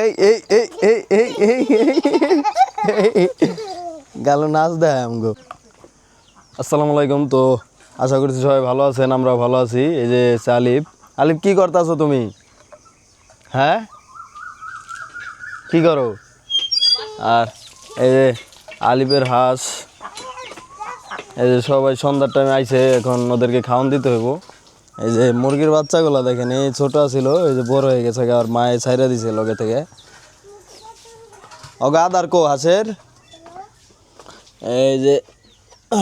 এই এই এই এই এই এই গেল নাচ দেয় আমগো। আসসালামু আলাইকুম। তো আশা করছি সবাই ভালো আছেন আমরা ভালো আছি। এই যে আলিফ। আলিফ, কি করতেছো তুমি? হ্যাঁ? কি করো? আর এই যে আলিফের হাঁস। এই যে সবাই সন্ধ্যার টাইমে আইছে, এখন ওদেরকে খাওয়ান দিতে হইব। এই যে মুরগির বাচ্চাগুলো দেখেন, এই ছোট ছিল, এই যে বড় হয়ে গেছে আর মায়ে ছাইরা দিছে লগে থেকে। অগা আদার কো, হাঁসের? এই যে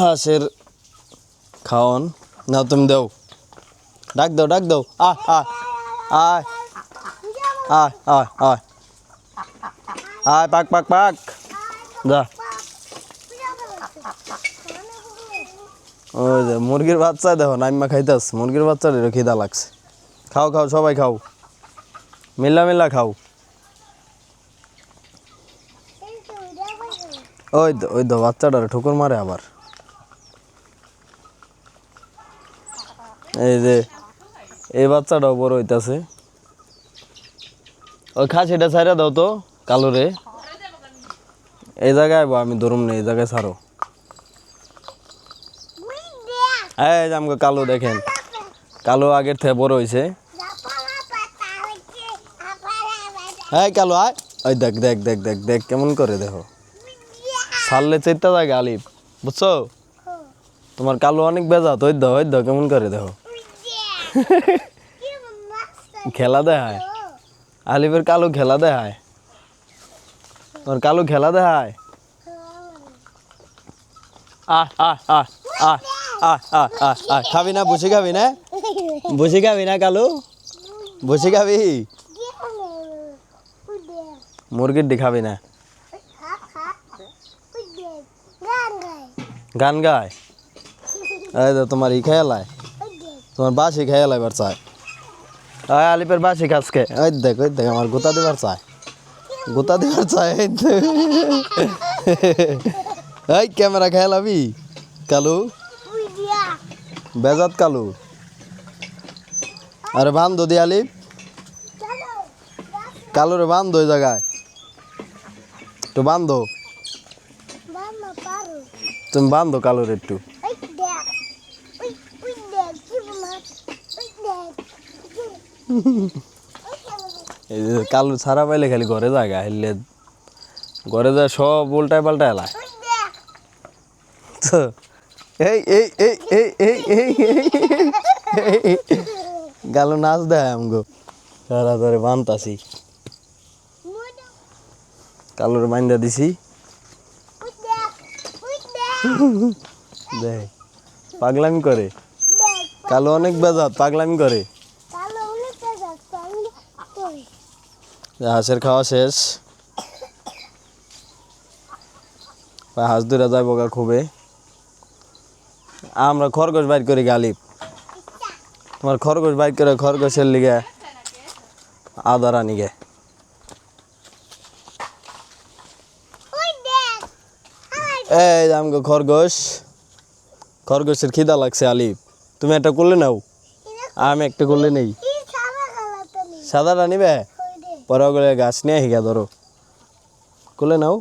হাঁসের খাওয়ান না তুমি দাও। ডাক দাও ডাক দাও। আয় আয় আয় আয় আয় আয়। আয়, পাক পাক পাক। যা। ওই যে মুরগির বাচ্চা দেখো, নাইমা খাইতাস মুরগির বাচ্চার খিদা লাগছে। খাও খাও, সবাই খাও। মিল্লা মিল্লা খাও। ওই তো ওই তো বাচ্চাটার ঠুকুর মারে আবার। এই যে, এই বাচ্চাটাও বড় হইতাছে। ওই খাসিটা ছাইরা দাও তো কালো রে এই জায়গায় আমি ধরুম না, এই জায়গায় ছাড়ো। এই যে আমাকে কালো দেখেন। কালো আগের থেকে বড় হয়েছে হ্যাঁ কালো আয়। ওই দেখ দেখ দেখ দেখ দেখ কেমন করে দেখো। সারলে চেতা থাকে আলিফ। বুঝছ? তোমার কালো অনেক বেজা তো দাও ওই দাও কেমন করে দেখো। খেলা দেখায়। আলিফের কালো খেলা দেখায়। তোমার কালো খেলা দেখায়। আহ আহ আহ আহ। খাবি না বসে খাবি না? বসে খাবি না, কালো? বসে খাবি? মুরগির ডি খাবি না? গান গায়? এই তো তোমার ই খেয়ালায় তোমার বাসি খেয়ালায় এবার চায়। আয় আলিপের বাসি খাসকে। ওই দেখ ওই দেখ, আমার গোতা দিবার চায়। গোতা দিবার চায়। এই ক্যামেরা খেয়ালাবি কালু? বেজাত কালু। আরে বান্ধ দি আলিপ কালুরে বান্ধ ওই জায়গায়। একটু বান্ধ। তুমি বান্ধো কালুর একটু। এই যে কালু ছাড়া পাইলে খালি ঘরে জায়গা হেললে ঘরে যায় সব উল্টায় পাল্টায় এলায়। তো এই এই এই এই এই এই গালো নাচ দেয় আমগো। সারা ধরে বানতাছি। কালোর মাইন্দা দিছি। দেখ, পাগলামি করে। কালো অনেক বেজাত, পাগলামি করে। হাঁসের খাওয়া শেষ। হাঁস দুরা যায় বগা খুবে। আমরা খরগোশ বাইর করি গালিব। তোমার খরগোশ বাইর করে খরগোশের লিগে আদার আনি গে এই আমাকে খরগোশ। খরগোশের খিদা লাগছে আলিফ। তুমি একটা করলে নাও। আমি একটা করলে নেই। সাদাটা নিবে? পরে গাছ নিয়ে হিগা ধরো। করলে নাও।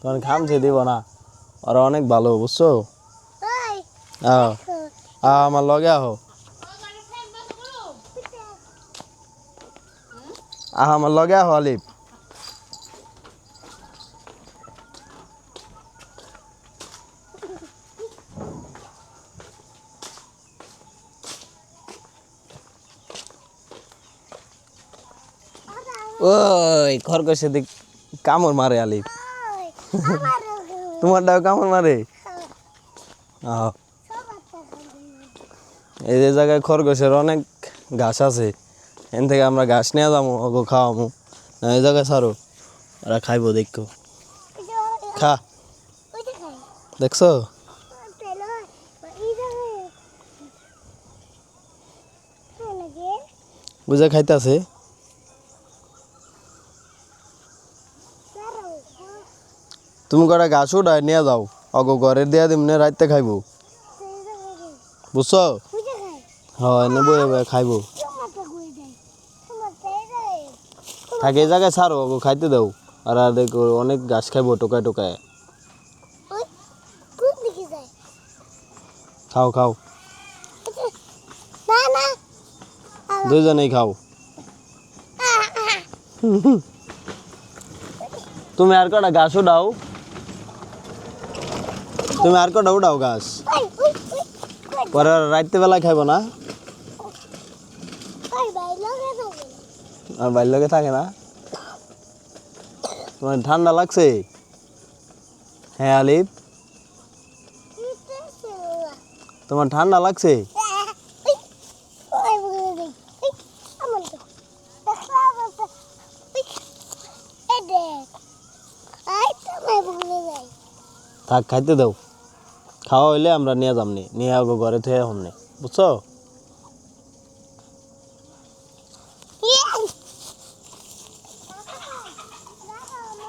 তখন খামছে দিব না ওরা অনেক ভালো বুঝছ? আমার লগে আহো। আহ আমার লগে আহো আলিফ। ওই খরগোশে দিক কামড় মারে আলিফ তোমারটাও কামড় মারে? এই যে জায়গায় খরগোশের অনেক ঘাস আছে, এখান থেকে আমরা ঘাস নিয়ে যাব ওগো খাওয়ামো না, এই জায়গায় সারো ওরা খাইবো, দেখো। খা। দেখছ? বুঝে খাইতেছে? তুমি কটা ঘাস উঠায় নিয়ে যাও। অগো ঘরে দিয়া দিমনে রাইতে খাইবো। বুঝছ? হয় বয়ে বয়ে খাইবো। থাকে এই জায়গায় ছাড়ো ওকে খাইতে দাও। আর আর দেখো অনেক গাছ খাইবো টোকায় টোকায়। খাও খাও। না না দুইজনেই খাও। তুমি আর কটা ঘাস উঠাও। তুমি আর কটা উঠাও ওই পরে রাত্রে বেলা খাইবো না। আর বাড়ির লোকে থাকে না। তোমার ঠান্ডা লাগছে? হ্যাঁ আলিফ। তোমার ঠান্ডা লাগছে? থাক খাইতে দাও। খাওয়া হইলে আমরা নিয়ে যামনি নিয়ে আগে ঘরে থেকে হমনি বুঝছ?